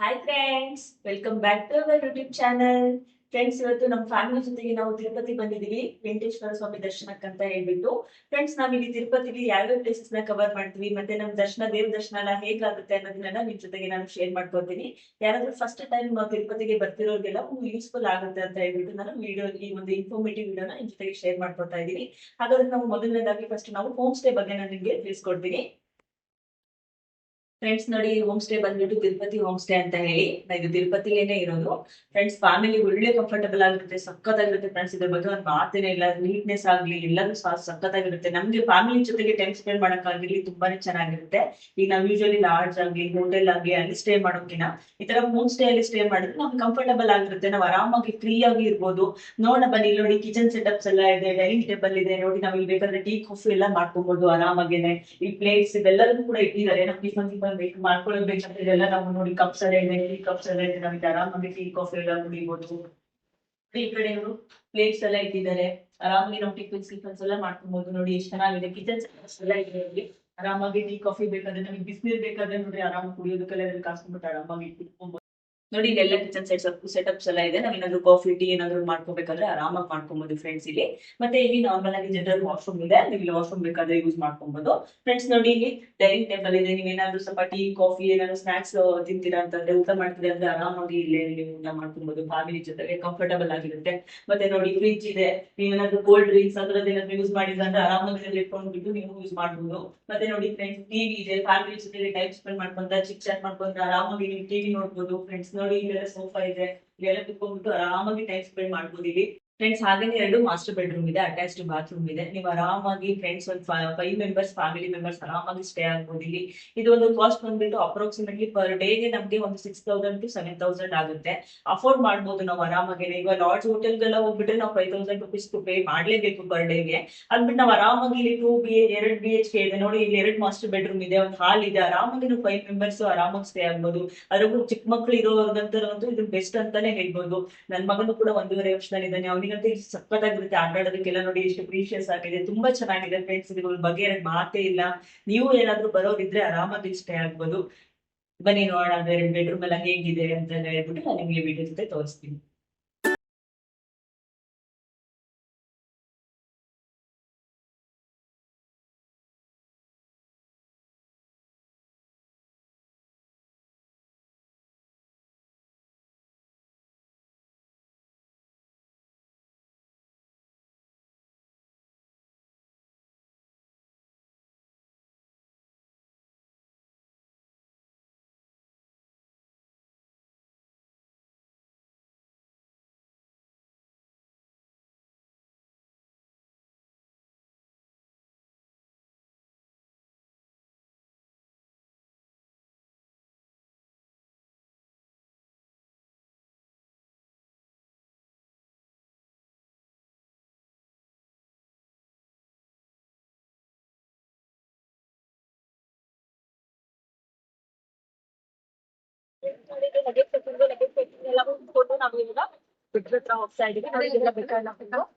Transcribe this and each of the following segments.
Hi friends welcome back to our YouTube channel friends ಇವತ್ತು ನಮ್ಮ family ಜೊತೆಗೆ ನಾವು ತಿರುಪತಿ ಬಂದಿದ್ದೀವಿ. ವೆಂಕಟೇಶ್ವರ ಸ್ವಾಮಿ ದರ್ಶನಕ್ಕಂತ ಹೇಳ್ಬಿಟ್ಟು. ಫ್ರೆಂಡ್ಸ್ ನಾವಿಲ್ಲಿ ತಿರುಪತಿಲಿ ಯಾವ್ಯಾವ ಪ್ಲೇಸಸ್ನ ಕವರ್ ಮಾಡ್ತೀವಿ, ಮತ್ತೆ ನಮ್ಮ ದರ್ಶನ, ದೇವ್ರ ದರ್ಶನ ಎಲ್ಲ ಹೇಗಾಗುತ್ತೆ ಅನ್ನೋದನ್ನ ನಿಮ್ ಜೊತೆಗೆ ನಾನು ಶೇರ್ ಮಾಡ್ಕೊತೀನಿ. ಯಾರಾದ್ರೂ ಫಸ್ಟ್ ಟೈಮ್ ತಿರುಪತಿಗೆ ಬರ್ತಿರೋರಿಗೆಲ್ಲ ಯೂಸ್ಫುಲ್ ಆಗುತ್ತೆ ಅಂತ ಹೇಳ್ಬಿಟ್ಟು ನಾನು ವಿಡಿಯೋ ಈ ಒಂದು ಇನ್ಫಾರ್ಮೇಟಿವ್ ವಿಡಿಯೋನ ನಿಮ್ ಜೊತೆಗೆ ಶೇರ್ ಮಾಡ್ಕೊತಾ ಇದ್ದೀನಿ. ಹಾಗಾದ್ರೆ ನಾವು ಮೊದಲನೇದಾಗಿ ಫಸ್ಟ್ ನಾವು ಹೋಮ್ ಸ್ಟೇ ಬಗ್ಗೆ ನಾನು ನಿಮ್ಗೆ ತಿಳಿಸ್ಕೊಡ್ತೀನಿ. ಫ್ರೆಂಡ್ಸ್ ನೋಡಿ ಹೋಮ್ ಸ್ಟೇ ಬಂದ್ಬಿಟ್ಟು ತಿರುಪತಿ ಹೋಮ್ ಸ್ಟೇ ಅಂತ ಹೇಳಿ. ಇದು ತಿರುಪತಿಲೇನೆ ಇರೋದು. ಫ್ರೆಂಡ್ಸ್ ಫ್ಯಾಮಿಲಿ ಒಳ್ಳೆ ಕಂಫರ್ಟಬಲ್ ಆಗಿರುತ್ತೆ, ಸಖತ್ತಾಗಿರುತ್ತೆ ಫ್ರೆಂಡ್ಸ್ ಇದ್ರ ಬಗ್ಗೆ. ಒಂದು ಮಾತೇನೆ ಇಲ್ಲ ನೀಟ್ನೆಸ್ ಆಗ್ಲಿ ಎಲ್ಲರೂ ಸಹ ಸಖತ್ತಾಗಿರುತ್ತೆ. ನಮ್ಗೆ ಫ್ಯಾಮಿಲಿ ಜೊತೆಗೆ ಟೈಮ್ ಸ್ಪೆಂಡ್ ಮಾಡೋಕ್ಕಾಗಿರ್ಲಿ ತುಂಬಾನೇ ಚೆನ್ನಾಗಿರುತ್ತೆ. ಈಗ ನಾವು ಯೂಶಲಿ ಲಾಡ್ಜ್ ಆಗ್ಲಿ ಹೋಟೆಲ್ ಆಗ್ಲಿ, ಅಲ್ಲಿ ಸ್ಟೇ ಮಾಡೋಕಿನ ಈ ತರ ಹೋಮ್ ಸ್ಟೇ ಅಲ್ಲಿ ಸ್ಟೇ ಮಾಡಿದ್ರೆ ನಮ್ಗೆ ಕಂಫರ್ಟಬಲ್ ಆಗಿರುತ್ತೆ. ನಾವು ಆರಾಮಾಗಿ ಫ್ರೀ ಆಗಿ ಇರ್ಬೋದು. ನೋಡ, ಬನ್ನಿ ನೋಡಿ ಕಿಚನ್ ಸೆಟಪ್ಸ್ ಎಲ್ಲ ಇದೆ ಡೈನಿಂಗ್ ಟೇಬಲ್ ಇದೆ. ನೋಡಿ, ನಾವು ಇಲ್ಲಿ ಬೇಕಾದ್ರೆ ಟೀ ಕಾಫಿ ಎಲ್ಲ ಮಾಡ್ಕೊಬಹುದು ಆರಾಮಾಗೇನೆ. ಈ ಪ್ಲೇಟ್ಸ್ ಇದೆಲ್ಲದನ್ನು ಕೂಡ ಇಟ್ಟಿದ್ದಾರೆ. ನಮ್ಗೆ ಟಿಫನ್ ಟಿಫನ್ ಬೇಕು ಮಾಡ್ಕೊಳ್ಳೋದು ಬೇಕಂದ್ರೆ ಇದೆಲ್ಲ ನಾವು ನೋಡಿ ಕಪ್ಸ್ ಎಲ್ಲ ಇದೆ ಟೀ ಕಪ್ಸ್ ಎಲ್ಲ ಇದೆ, ನಮಗೆ ಆರಾಮಾಗಿ ಟೀ ಕಾಫಿ ಎಲ್ಲ ಕುಡಿಬಹುದು ಈ ಕಡೆ ಇವರು ಪ್ಲೇಟ್ಸ್ ಎಲ್ಲ ಇಟ್ಟಿದ್ದಾರೆ. ಆರಾಮಾಗಿ ನಾವು ಟಿಫಿನ್ಸ್ ಟಿಫನ್ಸ್ ಎಲ್ಲ ಮಾಡ್ಕೊಬಹುದು ನೋಡಿ ಎಷ್ಟು ಚೆನ್ನಾಗಿದೆ. ಕಿಚನ್ ಎಲ್ಲ ಇದೆ ಇಲ್ಲಿ. ಆರಾಮಾಗಿ ಟೀ ಕಾಫಿ ಬೇಕಾದ್ರೆ ನಮಗೆ ಬಿಸಿನೀರ್ ಬೇಕಾದ್ರೆ ನೋಡಿ ಆರಾಮಾಗಿ ಕುಡಿಯೋದಕ್ಕೆಲ್ಲ ಕಾಸ್ಕೊಂಡ್ಬಿಟ್ಟು ಆರಾಮಾಗಿ ಇಟ್ಕೊಬಹುದು ನೋಡಿ ಇಲ್ಲೆಲ್ಲ ಕಿಚನ್ ಸೆಟ್ ಸೆಟಪ್ಸ್ ಎಲ್ಲ ಇದೆ. ನಾವ್ ಏನಾದ್ರು ಕಾಫಿ ಟೀ ಏನಾದ್ರು ಮಾಡ್ಕೋಬೇಕಾದ್ರೆ ಆರಾಮಾಗಿ ಮಾಡ್ಕೊಬಹುದು ಫ್ರೆಂಡ್ಸ್ ಇಲ್ಲಿ. ಮತ್ತೆ ಇಲ್ಲಿ ನಾರ್ಮಲ್ ಆಗಿ ಜನರಲ್ ವಾಶ್ರೂಮ್ ಇದೆ. ನೀವು ವಾಶ್ರೂಮ್ ಬೇಕಾದ್ರೆ ಯೂಸ್ ಮಾಡ್ಕೊಬಹುದು ಫ್ರೆಂಡ್ಸ್ ನೋಡಿ, ಇಲ್ಲಿ ಡೈನಿಂಗ್ ಟೇಬಲ್ ಇದೆ. ನೀವು ಏನಾದ್ರು ಸ್ವಲ್ಪ ಟೀ ಕಾಫಿ ಏನಾದ್ರು ಸ್ನಾಕ್ಸ್ ತಿಂತೀರಾ ಅಂತಂದ್ರೆ, ಊಟ ಮಾಡ್ತೀರಾ ಅಂದ್ರೆ ಆರಾಮಾಗಿ ಇಲ್ಲೇ ನೀವು ಊಟ ಮಾಡ್ಕೊಬಹುದು ಫ್ಯಾಮಿಲಿ ಜೊತೆಗೆ ಕಂಫರ್ಟಬಲ್ ಆಗಿರುತ್ತೆ. ಮತ್ತೆ ನೋಡಿ ಫ್ರಿಜ್ ಇದೆ. ನೀವೇನಾದ್ರು ಕೋಲ್ಡ್ ಡ್ರಿಂಕ್ಸ್ ಅದ್ರದ್ದು ಏನಾದ್ರು ಯೂಸ್ ಮಾಡಿದ್ರೆ ಅಂದ್ರೆ ಆರಾಮಾಗಿ ಇಟ್ಕೊಂಡ್ಬಿಟ್ಟು ನೀವು ಯೂಸ್ ಮಾಡ್ಬೋದು. ಮತ್ತೆ ನೋಡಿ ಫ್ರೆಂಡ್ಸ್ ಟಿವಿ ಇದೆ. ಫ್ಯಾಮಿಲಿ ಜೊತೆಗೆ ಟೈಮ್ ಸ್ಪೆಂಡ್ ಮಾಡ್ಕೊಂತ ಚಿಕ್ ಚಾಟ್ ಮಾಡ್ಕೊಂತ ಆರಾಮಾಗಿ ನೀವು ಟಿವಿ ನೋಡ್ಬೋದು ಫ್ರೆಂಡ್ಸ್ ನೋಡಿ ಇಲ್ಲೆಲ್ಲ ಸೋಫಾ ಇದೆ ಇಲ್ಲೆಲ್ಲ ಕುತ್ಕೊಂಡ್ಬಿಟ್ಟು ಆರಾಮಾಗಿ ಟೈಮ್ ಸ್ಪೆಂಡ್ ಮಾಡ್ಬೋದು ಇಲ್ಲಿ ಫ್ರೆಂಡ್ಸ್ ಹಾಗೇನೆ ಎರಡು ಮಾಸ್ಟರ್ ಬೆಡ್ರೂಮ್ ಇದೆ ಅಟ್ಯಾಚ್ಡ್ ಬಾತ್ರೂಮ್ ಇದೆ. ನೀವು ಆರಾಮಾಗಿ ಫ್ರೆಂಡ್ಸ್ ಒಂದು ಫೈವ್ ಮೆಂಬರ್ಸ್ ಫ್ಯಾಮಿಲಿ ಮೆಂಬರ್ಸ್ ಆರಾಮಾಗಿ ಸ್ಟೇ ಆಗ್ಬೋದು ಇಲ್ಲಿ. ಇದು ಒಂದು ಕಾಸ್ಟ್ ಬಂದ್ಬಿಟ್ಟು ಅಪ್ರಾಕ್ಸಿಮೇಟ್ಲಿ ಪರ್ ಡೇಗೆ ನಮಗೆ ಒಂದು six thousand to seven thousand ಆಗುತ್ತೆ. ಅಫೋರ್ಡ್ ಮಾಡ್ಬೋದು ನಾವು ಆರಾಮಾಗಿ ಇವಾಗ ಲಾಡ್ಜ್ ಹೋಟೆಲ್ಗೆಲ್ಲ ಹೋಗ್ಬಿಟ್ರೆ ನಾವು ಫೈವ್ ತೌಸಂಡ್ ರುಪೀಸ್ ಪೇ ಮಾಡಲೇಬೇಕು ಪರ್ ಡೇಗೆ ಅದ್ಬಿಟ್ಟು ನಾವು ಆರಾಮಾಗಿ ಇಲ್ಲಿ ಟೂ ಬಿ ಎರಡು ಬಿ ಎಚ್ ಕೆ ಇದೆ. ನೋಡಿ, ಇಲ್ಲಿ ಎರಡು ಮಾಸ್ಟರ್ ಬೆಡ್ರೂಮ್ ಇದೆ, ಒಂದು ಹಾಲ್ ಇದೆ. ಆರಾಮಾಗಿ ನಾವು ಫೈವ್ ಮೆಂಬರ್ಸ್ ಆರಾಮಾಗಿ ಸ್ಟೇ ಆಗ್ಬೋದು. ಅದ್ರಲ್ಲೂ ಚಿಕ್ಕ ಮಕ್ಳು ಇರೋದಂತ ಇದು ಬೆಸ್ಟ್ ಅಂತಾನೆ ಹೇಳ್ಬೋದು. ನನ್ನ ಮಗನು ಕೂಡ ಒಂದೂವರೆ ವರ್ಷದಲ್ಲಿದ್ದಾನೆ. ಅವನಿಗಂತೂ ಇದು ಸಖತ್ತಾಗಿರುತ್ತೆ ಆಟ ನೋಡಿ ಎಷ್ಟು ಪ್ರೀಶಿಯಸ್ ಆಗಿದೆ, ತುಂಬಾ ಚೆನ್ನಾಗಿದೆ ಫ್ರೆಂಡ್ಸ್ ಇದು ಬಗ್ಗೆ ಎರಡು ಮಾತೇ ಇಲ್ಲ. ನೀವು ಏನಾದ್ರೂ ಬರೋರಿದ್ರೆ ಆರಾಮಾಗಿ ಸ್ಟೇ ಆಗ್ಬೋದು. ಬನ್ನಿ ನೋಡೋಣ ಎರಡು ಬೆಡ್ರೂಮ್ ಎಲ್ಲ ಹೇಗಿದೆ ಅಂತ ಹೇಳ್ಬಿಟ್ಟು ನಾನು ನಿಮಗೆ ವಿಡಿಯೋ ಜೊತೆ ತೋರಿಸ್ತೀನಿ. ನಾವು ಇವಾಗ ಬಿಟ್ರ ಹತ್ರ ಹೋಗ್ತಾ ಇದೀವಿ ನೋಡಿ ಇದೆಲ್ಲ ಬೇಕಾದ್ರೆ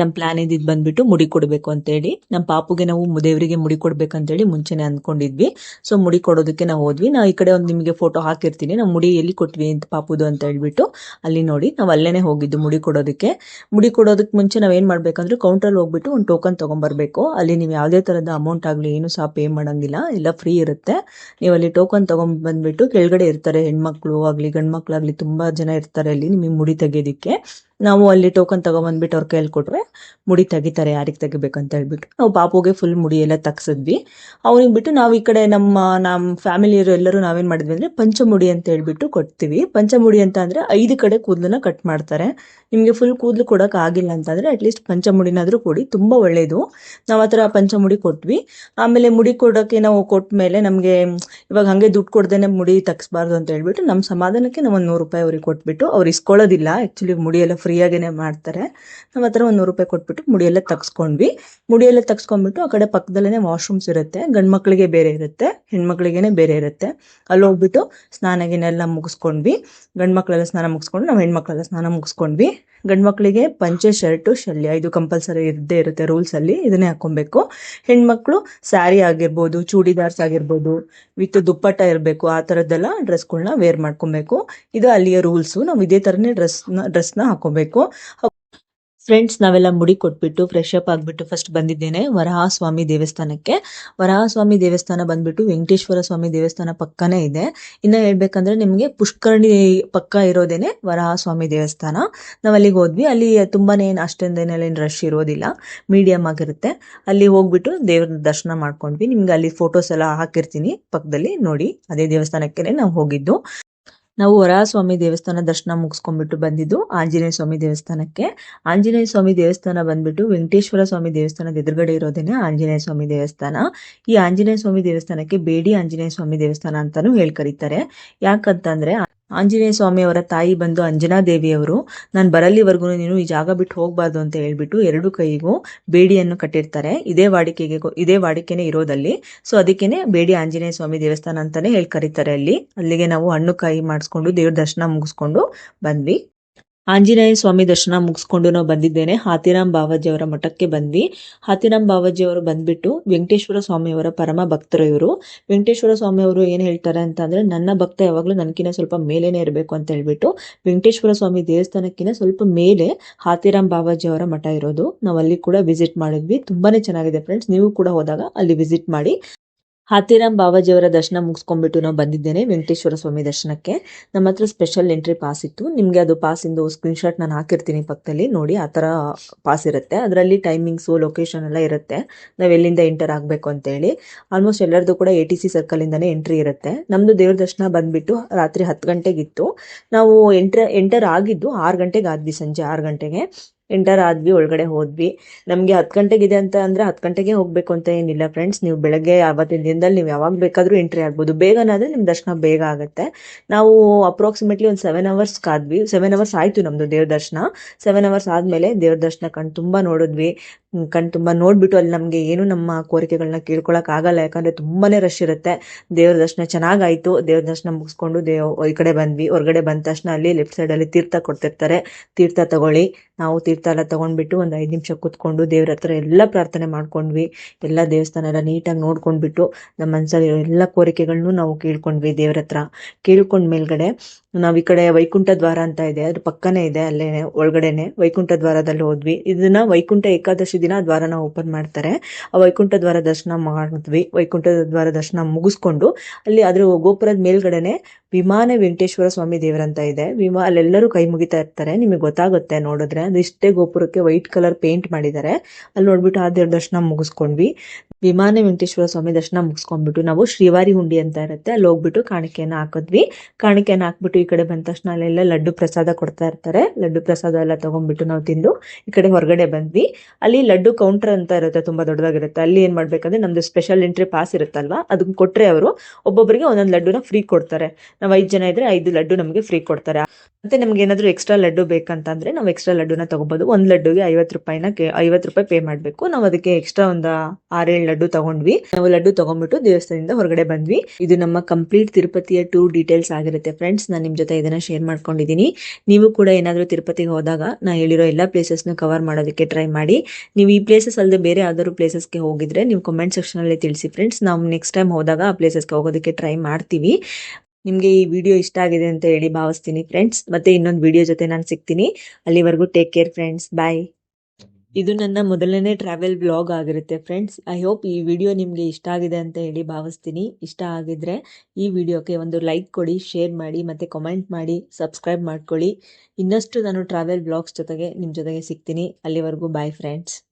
ನಮ್ ಪ್ಲಾನ್ ಇದ್ದಿದ್ ಬಂದ್ಬಿಟ್ಟು ಮುಡಿ ಕೊಡ್ಬೇಕು ಅಂತ ಹೇಳಿ ನಮ್ ಪಾಪುಗೆ ನಾವು ದೇವರಿಗೆ ಮುಡಿ ಕೊಡ್ಬೇಕಂತ ಹೇಳಿ ಮುಂಚೆನೆ ಅನ್ಕೊಂಡಿದ್ವಿ. ಸೊ ಮುಡಿ ಕೊಡೋದಕ್ಕೆ ನಾವು ಹೋದ್ವಿ. ನಾವು ಈ ಕಡೆ ಒಂದು ನಿಮಗೆ ಫೋಟೋ ಹಾಕಿರ್ತೀನಿ. ನಾವು ಮುಡಿ ಎಲ್ಲಿ ಕೊಟ್ವಿ ಅಂತ ಪಾಪುದು ಅಂತ ಹೇಳ್ಬಿಟ್ಟು ಅಲ್ಲಿ ನೋಡಿ, ನಾವು ಅಲ್ಲೇನೆ ಹೋಗಿದ್ದು ಮುಡಿ ಕೊಡೋದಕ್ಕೆ. ಮುಡಿ ಕೊಡೋದಕ್ಕೆ ಮುಂಚೆ ನಾವ್ ಏನ್ ಮಾಡ್ಬೇಕಂದ್ರೆ ಕೌಂಟರ್ ಹೋಗ್ಬಿಟ್ಟು ಒಂದು ಟೋಕನ್ ತಗೊಂಡ್ಬರ್ಬೇಕು ಅಲ್ಲಿ ನೀವು ಯಾವುದೇ ತರದ ಅಮೌಂಟ್ ಆಗ್ಲಿ, ಏನು ಸಹ ಪೇ ಮಾಡಂಗಿಲ್ಲ. ಎಲ್ಲ ಫ್ರೀ ಇರುತ್ತೆ. ನೀವು ಅಲ್ಲಿ ಟೋಕನ್ ತಗೊಂಡ್ ಬಂದ್ಬಿಟ್ಟು ಕೆಳಗಡೆ ಇರ್ತಾರೆ ಹೆಣ್ಮಕ್ಳು ಆಗ್ಲಿ ಗಂಡ್ಮಕ್ಳಾಗ್ಲಿ ತುಂಬಾ ಜನ ಇರ್ತಾರೆ ಅಲ್ಲಿ ನಿಮಗೆ ಮುಡಿ ತೆಗೆಯೋದಿಕ್ಕೆ. ನಾವು ಅಲ್ಲಿ ಟೋಕನ್ ತಗೊಂಡ್ಬಂದ್ಬಿಟ್ಟು ಅವ್ರ ಕೈಯಲ್ಲಿ ಕೊಟ್ರೆ ಮುಡಿ ತೆಗಿತಾರೆ, ಯಾರಿಗೆ ಅಂತ ಹೇಳ್ಬಿಟ್ಟು. ನಾವು ಪಾಪುಗೆ ಫುಲ್ ಮುಡಿ ಎಲ್ಲ ತಗ್ಸಿದ್ವಿ. ಅವ್ನಿಗೆ ಬಿಟ್ಟು ನಾವು ಈ ಕಡೆ ನಮ್ಮ ನಮ್ಮ ಫ್ಯಾಮಿಲಿಯರು ಎಲ್ಲರೂ ನಾವೇನ್ ಮಾಡಿದ್ವಿ ಅಂದ್ರೆ ಪಂಚಮುಡಿ ಅಂತ ಹೇಳ್ಬಿಟ್ಟು ಕೊಡ್ತೀವಿ ಪಂಚಮುಡಿ ಅಂತ ಅಂದ್ರೆ ಐದು ಕಡೆ ಕೂದಲನ್ನ ಕಟ್ ಮಾಡ್ತಾರೆ. ನಿಮಗೆ ಫುಲ್ ಕೂದಲು ಕೊಡಕ್ ಆಗಿಲ್ಲ ಅಂತಂದ್ರೆ ಅಟ್ಲೀಸ್ಟ್ ಪಂಚಮುಡಿನಾದ್ರೂ ಕೊಡಿ, ತುಂಬಾ ಒಳ್ಳೇದು. ನಾವು ಆ ಥರ ಪಂಚಮುಡಿ ಕೊಟ್ವಿ. ಆಮೇಲೆ ಮುಡಿ ಕೊಡೋಕೆ ನಾವು ಕೊಟ್ಟ ಮೇಲೆ ನಮಗೆ ಇವಾಗ ಹಂಗೆ ದುಡ್ಡು ಕೊಡ್ದೇನೆ ಮುಡಿ ತಗ್ಸ್ಬಾರ್ದು ಅಂತ ಹೇಳ್ಬಿಟ್ಟು ನಮ್ಮ ಸಮಾಧಾನಕ್ಕೆ ನಾವು ಒಂದು ನೂರು ರೂಪಾಯಿ ಅವ್ರಿಗೆ ಕೊಟ್ಬಿಟ್ಟು ಅವ್ರು ಇಸ್ಕೊಳ್ಳೋದಿಲ್ಲ. ಆ್ಯಕ್ಚುಲಿ ಮುಡಿ ಎಲ್ಲ ಫ್ರೀಯಾಗೇನೆ ಮಾಡ್ತಾರೆ. ನಮ್ಮ ಹತ್ರ ಒಂದು ನೂರು ರೂಪಾಯಿ ಕೊಟ್ಬಿಟ್ಟು ಮುಡಿಯೆಲ್ಲ ತಗ್ಸ್ಕೊಂಡ್ವಿ. ಮುಡಿಯೆಲ್ಲ ತಗ್ಸ್ಕೊಂಡ್ಬಿಟ್ಟು ಆ ಕಡೆ ಪಕ್ಕದಲ್ಲೇ ವಾಶ್ರೂಮ್ಸ್ ಇರುತ್ತೆ. ಗಂಡ್ ಮಕ್ಳಿಗೆ ಬೇರೆ ಇರುತ್ತೆ, ಹೆಣ್ಮಕ್ಳಿಗೇನೆ ಬೇರೆ ಇರುತ್ತೆ. ಅಲ್ಲಿ ಹೋಗ್ಬಿಟ್ಟು ಸ್ನಾನ ಗಿನ ಎಲ್ಲ ಮುಗಿಸ್ಕೊಂಡ್ವಿ. ಗಂಡ್ ಮಕ್ಳೆಲ್ಲ ಸ್ನಾನ ಮುಗಿಸ್ಕೊಂಡು ನಾವು ಹೆಣ್ಮಕ್ಳೆಲ್ಲ ಸ್ನಾನ ಮುಗಿಸ್ಕೊಂಡ್ವಿ. ಗಂಡ್ ಮಕ್ಳಿಗೆ ಪಂಚೆ, ಶರ್ಟು, ಶಲ್ಯ ಇದು ಕಂಪಲ್ಸರಿ ಇದ್ದೇ ಇರುತ್ತೆ ರೂಲ್ಸ್ ಅಲ್ಲಿ ಇದನ್ನೇ ಹಾಕೊಬೇಕು ಹೆಣ್ಮಕ್ಳು ಸ್ಯಾರಿ ಆಗಿರ್ಬೋದು, ಚೂಡಿದಾರ್ಸ್ ಆಗಿರ್ಬೋದು, ವಿತ್ ದುಪ್ಪಟ್ಟ ಇರಬೇಕು, ಆ ಥರದ್ದೆಲ್ಲ ಡ್ರೆಸ್ಗಳನ್ನ ವೇರ್ ಮಾಡ್ಕೊಬೇಕು. ಇದು ಅಲ್ಲಿಯ ರೂಲ್ಸು ನಾವು ಇದೇ ಥರನೇ ಡ್ರೆಸ್ನ ಡ್ರೆಸ್ನ ಹಾಕೋಬೇಕು ಫ್ರೆಂಡ್ಸ್ ನಾವೆಲ್ಲ ಮುಡಿ ಕೊಟ್ಬಿಟ್ಟು ಫ್ರೆಶ್ ಅಪ್ ಆಗಿಬಿಟ್ಟು ಫಸ್ಟ್ ಬಂದಿದ್ದೇನೆ ವರಹ ಸ್ವಾಮಿ ದೇವಸ್ಥಾನಕ್ಕೆ. ವರಹ ಸ್ವಾಮಿ ದೇವಸ್ಥಾನ ಬಂದ್ಬಿಟ್ಟು ವೆಂಕಟೇಶ್ವರ ಸ್ವಾಮಿ ದೇವಸ್ಥಾನ ಪಕ್ಕನೇ ಇದೆ. ಇನ್ನು ಹೇಳ್ಬೇಕಂದ್ರೆ ನಿಮಗೆ ಪುಷ್ಕರಣಿ ಪಕ್ಕ ಇರೋದೇನೆ ವರಹ ಸ್ವಾಮಿ ದೇವಸ್ಥಾನ. ನಾವು ಅಲ್ಲಿಗೆ ಹೋದ್ವಿ. ಅಲ್ಲಿ ತುಂಬಾನೇ ಏನು ಅಷ್ಟೊಂದೇನಲ್ಲಿ ರಶ್ ಇರೋದಿಲ್ಲ. ಮೀಡಿಯಮ್ ಆಗಿರುತ್ತೆ. ಅಲ್ಲಿ ಹೋಗ್ಬಿಟ್ಟು ದೇವ್ರ ದರ್ಶನ ಮಾಡ್ಕೊಂಡ್ವಿ. ನಿಮ್ಗೆ ಅಲ್ಲಿ ಫೋಟೋಸ್ ಎಲ್ಲ ಹಾಕಿರ್ತೀನಿ ಪಕ್ಕದಲ್ಲಿ ನೋಡಿ. ಅದೇ ದೇವಸ್ಥಾನಕ್ಕೆ ನಾವು ಹೋಗಿದ್ದು. ನಾವು ವರಹಸ್ವಾಮಿ ದೇವಸ್ಥಾನ ದರ್ಶನ ಮುಗಿಸ್ಕೊಂಡ್ಬಿಟ್ಟು ಬಂದಿದ್ದು ಆಂಜನೇಯ ಸ್ವಾಮಿ ದೇವಸ್ಥಾನಕ್ಕೆ. ಆಂಜನೇಯ ಸ್ವಾಮಿ ದೇವಸ್ಥಾನ ಬಂದ್ಬಿಟ್ಟು ವೆಂಕಟೇಶ್ವರ ಸ್ವಾಮಿ ದೇವಸ್ಥಾನದ ಎದುರುಗಡೆ ಇರೋದೇನೆ ಆಂಜನೇಯ ಸ್ವಾಮಿ ದೇವಸ್ಥಾನ. ಈ ಆಂಜನೇಯ ಸ್ವಾಮಿ ದೇವಸ್ಥಾನಕ್ಕೆ ಬೇಡಿ ಆಂಜನೇಯ ಸ್ವಾಮಿ ದೇವಸ್ಥಾನ ಅಂತಾನೂ ಹೇಳ್ ಕರೀತಾರೆ ಯಾಕಂತಂದ್ರೆ ಆಂಜನೇಯ ಸ್ವಾಮಿ ಅವರ ತಾಯಿ ಬಂದು ಅಂಜನಾ ದೇವಿಯವರು ನಾನು ಬರಲ್ಲಿವರೆಗೂ ನೀನು ಈ ಜಾಗ ಬಿಟ್ಟು ಹೋಗಬಾರ್ದು ಅಂತ ಹೇಳ್ಬಿಟ್ಟು ಎರಡು ಕೈಗೂ ಬೇಡಿಯನ್ನು ಕಟ್ಟಿರ್ತಾರೆ. ಇದೇ ವಾಡಿಕೆಗೆ ಇದೇ ವಾಡಿಕೆನೆ ಇರೋದಲ್ಲಿ. ಸೊ, ಅದಕ್ಕೇನೆ ಬೇಡಿ ಆಂಜನೇಯ ಸ್ವಾಮಿ ದೇವಸ್ಥಾನ ಅಂತಾನೆ ಹೇಳಿ, ಕರೀತಾರೆ ಅಲ್ಲಿ. ಅಲ್ಲಿಗೆ ನಾವು ಹಣ್ಣು ಕಾಯಿ ಮಾಡಿಸ್ಕೊಂಡು ದೇವ್ರ ದರ್ಶನ ಮುಗಿಸ್ಕೊಂಡು ಬಂದ್ವಿ. ಆಂಜನೇಯ ಸ್ವಾಮಿ ದರ್ಶನ ಮುಗಿಸ್ಕೊಂಡು ನಾವು ಬಂದಿದ್ದೇನೆ. ಹಾತಿರಾಮ್ ಬಾವಾಜಿ ಅವರ ಮಠಕ್ಕೆ ಬಂದ್ವಿ. ಹಾತಿರಾಮ್ ಬಾವಾಜಿ ಅವರು ಬಂದ್ಬಿಟ್ಟು ವೆಂಕಟೇಶ್ವರ ಸ್ವಾಮಿಯವರ ಪರಮ ಭಕ್ತರು ಇವರು. ವೆಂಕಟೇಶ್ವರ ಸ್ವಾಮಿ ಅವರು ಏನು ಹೇಳ್ತಾರೆ ಅಂತ ನನ್ನ ಭಕ್ತ ಯಾವಾಗಲೂ ನನಗಿನ ಸ್ವಲ್ಪ ಮೇಲೇನೆ ಇರಬೇಕು ಅಂತ ಹೇಳ್ಬಿಟ್ಟು, ವೆಂಕಟೇಶ್ವರ ಸ್ವಾಮಿ ದೇವಸ್ಥಾನಕ್ಕಿಂತ ಸ್ವಲ್ಪ ಮೇಲೆ ಹಾತಿರಾಮ್ ಬಾವಾಜಿ ಅವರ ಮಠ ಇರೋದು. ನಾವು ಅಲ್ಲಿ ಕೂಡ ವಿಸಿಟ್ ಮಾಡಿದ್ವಿ. ತುಂಬಾನೇ ಚೆನ್ನಾಗಿದೆ ಫ್ರೆಂಡ್ಸ್ ನೀವು ಕೂಡ ಹೋದಾಗ ಅಲ್ಲಿ ವಿಸಿಟ್ ಮಾಡಿ. ಹಾತಿರಾಮ್ ಬಾಬಾಜಿಯವರ ದರ್ಶನ ಮುಗಿಸ್ಕೊಂಡ್ಬಿಟ್ಟು ನಾವು ಬಂದಿದ್ದೇನೆ ವೆಂಕಟೇಶ್ವರ ಸ್ವಾಮಿ ದರ್ಶನಕ್ಕೆ. ನಮ್ಮ ಹತ್ರ ಸ್ಪೆಷಲ್ ಎಂಟ್ರಿ ಪಾಸ್ ಇತ್ತು. ನಿಮಗೆ ಅದು ಪಾಸಿಂದು ಸ್ಕ್ರೀನ್ಶಾಟ್ ನಾನು ಹಾಕಿರ್ತೀನಿ ಪಕ್ಕದಲ್ಲಿ. ನೋಡಿ, ಆ ಥರ ಪಾಸ್ ಇರುತ್ತೆ. ಅದರಲ್ಲಿ ಟೈಮಿಂಗ್ಸು ಲೊಕೇಶನ್ ಎಲ್ಲ ಇರುತ್ತೆ. ನಾವು ಎಲ್ಲಿಂದ ಎಂಟರ್ ಆಗಬೇಕು ಅಂತೇಳಿ. ಆಲ್ಮೋಸ್ಟ್ ಎಲ್ಲರದು ಕೂಡ ಎ ಟಿ ಸಿ ಸರ್ಕಲಿಂದನೇ ಎಂಟ್ರಿ ಇರುತ್ತೆ. ನಮ್ಮದು ದೇವ್ರ ದರ್ಶನ ಬಂದ್ಬಿಟ್ಟು ರಾತ್ರಿ ಹತ್ತು ಗಂಟೆಗಿತ್ತು ನಾವು ಎಂಟ್ರ್ ಎಂಟರ್ ಆಗಿದ್ದು ಆರು ಗಂಟೆಗೆ ಆದ್ವಿ ಸಂಜೆ ಆರು ಗಂಟೆಗೆ. ಎಂಟರ್ ಆದ್ವಿ, ಒಳಗಡೆ ಹೋದ್ವಿ. ನಮಗೆ ಹತ್ತು ಗಂಟೆಗಿದೆ ಅಂತ ಅಂದ್ರೆ ಹತ್ತು ಗಂಟೆಗೆ ಹೋಗ್ಬೇಕು ಅಂತ ಏನಿಲ್ಲ ಫ್ರೆಂಡ್ಸ್ ನೀವು ಬೆಳಗ್ಗೆ ಅವತ್ತಿನ ದಿನದಲ್ಲಿ ನೀವು ಯಾವಾಗ ಬೇಕಾದ್ರೂ ಎಂಟ್ರಿ ಆಗ್ಬೋದು. ಬೇಗನಾದ್ರೆ ನಿಮ್ಮ ದರ್ಶನ ಬೇಗ ಆಗುತ್ತೆ. ನಾವು ಅಪ್ರಾಕ್ಸಿಮೇಟ್ಲಿ ಒಂದು ಸೆವೆನ್ ಅವರ್ಸ್ ಕಾದ್ವಿ. ಸೆವೆನ್ ಅವರ್ಸ್ ಆಯ್ತು ನಮ್ದು ದೇವ್ರ ದರ್ಶನ. ಸೆವೆನ್ ಅವರ್ಸ್ ಆದ್ಮೇಲೆ ದೇವ್ರ ದರ್ಶನ ಕಣ್ ತುಂಬಾ ನೋಡಿದ್ವಿ. ಕಣ್ ತುಂಬ ನೋಡ್ಬಿಟ್ಟು ಅಲ್ಲಿ ನಮಗೆ ಏನು ನಮ್ಮ ಕೋರಿಕೆಗಳನ್ನ ಕೇಳ್ಕೊಳಕ್ ಆಗಲ್ಲ. ಯಾಕಂದ್ರೆ ತುಂಬಾನೇ ರಶ್ ಇರುತ್ತೆ. ದೇವ್ರ ದರ್ಶನ ಚೆನ್ನಾಗಾಯ್ತು. ದೇವ್ರ ದರ್ಶನ ಮುಗಿಸ್ಕೊಂಡು ದೇವ್ ಈ ಕಡೆ ಬಂದ್ವಿ. ಹೊರಗಡೆ ಬಂದ ತಕ್ಷಣ ಅಲ್ಲಿ ಲೆಫ್ಟ್ ಸೈಡ್ ಅಲ್ಲಿ ತೀರ್ಥ ಕೊಡ್ತಿರ್ತಾರೆ. ತೀರ್ಥ ತಗೊಳ್ಳಿ. ನಾವು ತೀರ್ಥ ಎಲ್ಲ ತಗೊಂಡ್ಬಿಟ್ಟು ಒಂದು ಐದು ನಿಮಿಷ ಕೂತ್ಕೊಂಡು ದೇವ್ರ ಹತ್ರ ಎಲ್ಲ ಪ್ರಾರ್ಥನೆ ಮಾಡ್ಕೊಂಡ್ವಿ. ಎಲ್ಲ ದೇವಸ್ಥಾನ ಎಲ್ಲ ನೀಟಾಗಿ ನೋಡ್ಕೊಂಡ್ಬಿಟ್ಟು ನಮ್ಮ ಮನ್ಸಲ್ಲಿ ಎಲ್ಲ ಕೋರಿಕೆಗಳನ್ನೂ ನಾವು ಕೇಳ್ಕೊಂಡ್ವಿ ದೇವ್ರ ಹತ್ರ. ಕೇಳ್ಕೊಂಡ್ ಮೇಲ್ಗಡೆ ನಾವ್ ಈ ಕಡೆ ವೈಕುಂಠ ದ್ವಾರ ಅಂತ ಇದೆ. ಅದ್ರ ಪಕ್ಕನೇ ಇದೆ, ಅಲ್ಲೇ ಒಳಗಡೆನೆ ವೈಕುಂಠ ದ್ವಾರದಲ್ಲಿ ಹೋದ್ವಿ. ಇದನ್ನ ವೈಕುಂಠ ಏಕಾದಶಿ ದಿನ ದ್ವಾರನ ಓಪನ್ ಮಾಡ್ತಾರೆ. ಆ ವೈಕುಂಠ ದ್ವಾರ ದರ್ಶನ ಮಾಡಿದ್ವಿ. ವೈಕುಂಠ ದ್ವಾರ ದರ್ಶನ ಮುಗಿಸ್ಕೊಂಡು ಅಲ್ಲಿ ಅದ್ರ ಗೋಪುರದ ಮೇಲ್ಗಡೆನೆ ವಿಮಾನ ವೆಂಕಟೇಶ್ವರ ಸ್ವಾಮಿ ದೇವರಂತ ಇದೆ. ವಿಮಾ ಅಲ್ಲೆಲ್ಲರೂ ಕೈ ಮುಗಿತಾ ಇರ್ತಾರೆ. ನಿಮಗೆ ಗೊತ್ತಾಗುತ್ತೆ ನೋಡಿದ್ರೆ. ಅದು ಇಷ್ಟೇ ಗೋಪುರಕ್ಕೆ ವೈಟ್ ಕಲರ್ ಪೇಂಟ್ ಮಾಡಿದ್ದಾರೆ. ಅಲ್ಲಿ ನೋಡ್ಬಿಟ್ಟು ಆ ದೇವ್ರ ದರ್ಶನ ಮುಗಿಸ್ಕೊಂಡ್ವಿ. ವಿಮಾನ ವೆಂಕಟೇಶ್ವರ ಸ್ವಾಮಿ ದರ್ಶನ ಮುಗಿಸ್ಕೊಂಡ್ಬಿಟ್ಟು ನಾವು ಶ್ರೀವಾರಿ ಹುಂಡಿ ಅಂತ ಇರುತ್ತೆ. ಅಲ್ಲಿ ಹೋಗ್ಬಿಟ್ಟು ಕಾಣಿಕೆಯನ್ನ ಹಾಕಿದ್ವಿ. ಕಾಣಿಕೆಯನ್ನು ಹಾಕ್ಬಿಟ್ಟು ಈ ಕಡೆ ಬಂದ ತಕ್ಷಣ ಅಲ್ಲೆಲ್ಲ ಲಡ್ಡು ಪ್ರಸಾದ ಕೊಡ್ತಾ ಇರ್ತಾರೆ. ಲಡ್ಡು ಪ್ರಸಾದ ಎಲ್ಲ ತಗೊಂಡ್ಬಿಟ್ಟು ನಾವು ತಿಂದು ಈ ಕಡೆ ಹೊರಗಡೆ ಬಂದ್ವಿ. ಅಲ್ಲಿ ಲಡ್ಡು ಕೌಂಟರ್ ಅಂತ ಇರುತ್ತೆ, ತುಂಬಾ ದೊಡ್ಡದಾಗಿರುತ್ತೆ. ಅಲ್ಲಿ ಏನ್ ಮಾಡ್ಬೇಕಂದ್ರೆ ನಮ್ದು ಸ್ಪೆಷಲ್ ಎಂಟ್ರಿ ಪಾಸ್ ಇರುತ್ತಲ್ವಾ? ಅದನ್ನ ಕೊಟ್ರೆ ಅವರು ಒಬ್ಬೊಬ್ಬರಿಗೆ ಒಂದೊಂದು ಲಡ್ಡುನ ಫ್ರೀ ಕೊಡ್ತಾರೆ. ನಾವು ಐದು ಜನ ಇದ್ರೆ ಐದು ಲಡ್ಡು ನಮಗೆ ಫ್ರೀ ಕೊಡ್ತಾರೆ. ಮತ್ತೆ ನಮ್ಗೆ ಏನಾದ್ರು ಎಕ್ಸ್ಟ್ರಾ ಲಡ್ಡು ಬೇಕಂತಂದ್ರೆ ನಾವು ಎಕ್ಸ್ಟ್ರಾ ಲಡ್ಡುನ ತಗೋಬಹುದು ಒಂದ್ ಲಡ್ಡುಗೆ ಐವತ್ತು ರೂಪಾಯಿನ ಐವತ್ತು ರೂಪಾಯಿ ಪೇ ಮಾಡ್ಬೇಕು. ನಾವು ಅದಕ್ಕೆ ಎಕ್ಸ್ಟ್ರಾ ಒಂದು ಆರೇಳು ಲಡ್ಡು ತಗೊಂಡ್ವಿ. ನಾವು ಲಡ್ಡು ತಗೊಂಡ್ಬಿಟ್ಟು ದೇವಸ್ಥಾನದಿಂದ ಹೊರಗಡೆ ಬಂದ್ವಿ. ಇದು ನಮ್ಮ ಕಂಪ್ಲೀಟ್ ತಿರುಪತಿಯ ಟೂರ್ ಡೀಟೇಲ್ಸ್ ಆಗಿರುತ್ತೆ ಫ್ರೆಂಡ್ಸ್. ನಾನು ನಿಮ್ ಜೊತೆ ಇದನ್ನ ಶೇರ್ ಮಾಡ್ಕೊಂಡಿದ್ದೀನಿ ನೀವು ಕೂಡ ಏನಾದ್ರೂ ತಿರುಪತಿಗೆ ಹೋದಾಗ ನಾ ಹೇಳಿರೋ ಎಲ್ಲಾ ಪ್ಲೇಸಸ್ ಪ್ಲೇಸಸ್ನ ಕವರ್ ಮಾಡೋದಕ್ಕೆ ಟ್ರೈ ಮಾಡಿ. ನೀವು ಈ ಪ್ಲೇಸಸ್ ಅಲ್ಲದೆ ಬೇರೆ ಯಾವ್ದಾದ್ರು ಪ್ಲೇಸಸ್ಗೆ ಹೋಗಿದ್ರೆ ನೀವು ಕಮೆಂಟ್ ಸೆಕ್ಷನ್ ಅಲ್ಲಿ ತಿಳಿಸಿ ಫ್ರೆಂಡ್ಸ್. ನಾವು ನೆಕ್ಸ್ಟ್ ಟೈಮ್ ಹೋದಾಗ ಆ ಪ್ಲೇಸಸ್ಗೆ ಹೋಗೋದಕ್ಕೆ ಟ್ರೈ ಮಾಡ್ತೀವಿ. ನಿಮಗೆ ಈ ವಿಡಿಯೋ ಇಷ್ಟ ಆಗಿದೆ ಅಂತ ಹೇಳಿ ಭಾವಿಸ್ತೀನಿ ಫ್ರೆಂಡ್ಸ್. ಮತ್ತೆ ಇನ್ನೊಂದು ವಿಡಿಯೋ ಜೊತೆ ನಾನು ಸಿಗ್ತೀನಿ. ಅಲ್ಲಿವರೆಗೂ ಟೇಕ್ ಕೇರ್ ಫ್ರೆಂಡ್ಸ್. ಬಾಯ್ ಇದು ನನ್ನ ಮೊದಲನೇ ಟ್ರಾವೆಲ್ ಬ್ಲಾಗ್ ಆಗಿರುತ್ತೆ ಫ್ರೆಂಡ್ಸ್ ಐ ಹೋಪ್ ಈ ವಿಡಿಯೋ ನಿಮಗೆ ಇಷ್ಟ ಆಗಿದೆ ಅಂತ ಹೇಳಿ ಭಾವಿಸ್ತೀನಿ. ಇಷ್ಟ ಆಗಿದ್ರೆ ಈ ವಿಡಿಯೋಕ್ಕೆ ಒಂದು ಲೈಕ್ ಕೊಡಿ ಶೇರ್ ಮಾಡಿ, ಮತ್ತು ಕಮೆಂಟ್ ಮಾಡಿ ಸಬ್ಸ್ಕ್ರೈಬ್ ಮಾಡ್ಕೊಳ್ಳಿ. ಇನ್ನಷ್ಟು ನಾನು ಟ್ರಾವೆಲ್ ಬ್ಲಾಗ್ಸ್ ಜೊತೆಗೆ ನಿಮ್ಮ ಜೊತೆಗೆ ಸಿಗ್ತೀನಿ. ಅಲ್ಲಿವರೆಗೂ ಬಾಯ್ ಫ್ರೆಂಡ್ಸ್